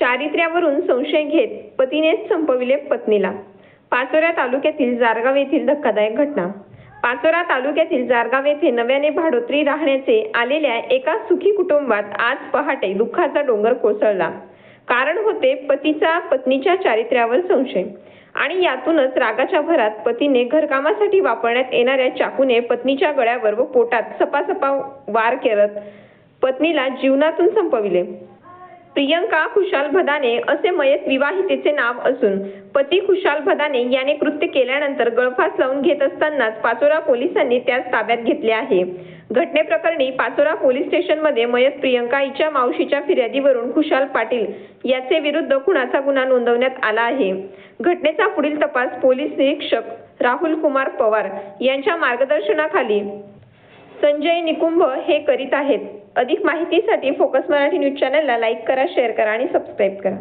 चारित्र्यावरून संशय घेत पतीनेच संपविले पत्नीला. पाचोरा तालुक्यातील जारगाव येथील धक्कादायक घटना. पाचोरा तालुक्यातील जारगाव येथे नव्याने भाडोत्री राहण्याचे आलेल्या एका सुखी कुटुंबात आज पहाटे दुःखाचा डोंगर कोसळला. कारण होते पतीचा पत्नीच्या चारित्र्यावर संशय. आणि यातूनच रागाच्या भरात पतीने घरकामासाठी वापरण्यात येणाऱ्या चाकूने पत्नीच्या गळ्यावर व पोटात सपासपा वार करत पत्नीला जीवनातून संपविले. प्रियंका खुशाल भदाने असे मयत विवाहितेचे नाव असून पती खुशाल भदाने याने कृत्य केल्यानंतर गळफास लावून घेत असतानाच पाचोरा पोलिसांनी त्यास ताब्यात घेतले आहे. घटनेप्रकरणी पाचोरा पोलीस स्टेशनमध्ये मयत प्रियंका हिच्या मावशीच्या फिर्यादीवरून खुशाल पाटील याचे विरुद्ध खुनाचा गुन्हा नोंदवण्यात आला आहे. घटनेचा पुढील तपास पोलीस निरीक्षक राहुल कुमार पवार यांच्या मार्गदर्शनाखाली संजय निकुंभ हे करीत आहेत. अधिक माहितीसाठी फोकस मराठी न्यूज चॅनलला लाईक करा शेअर करा आणि सबस्क्राईब करा.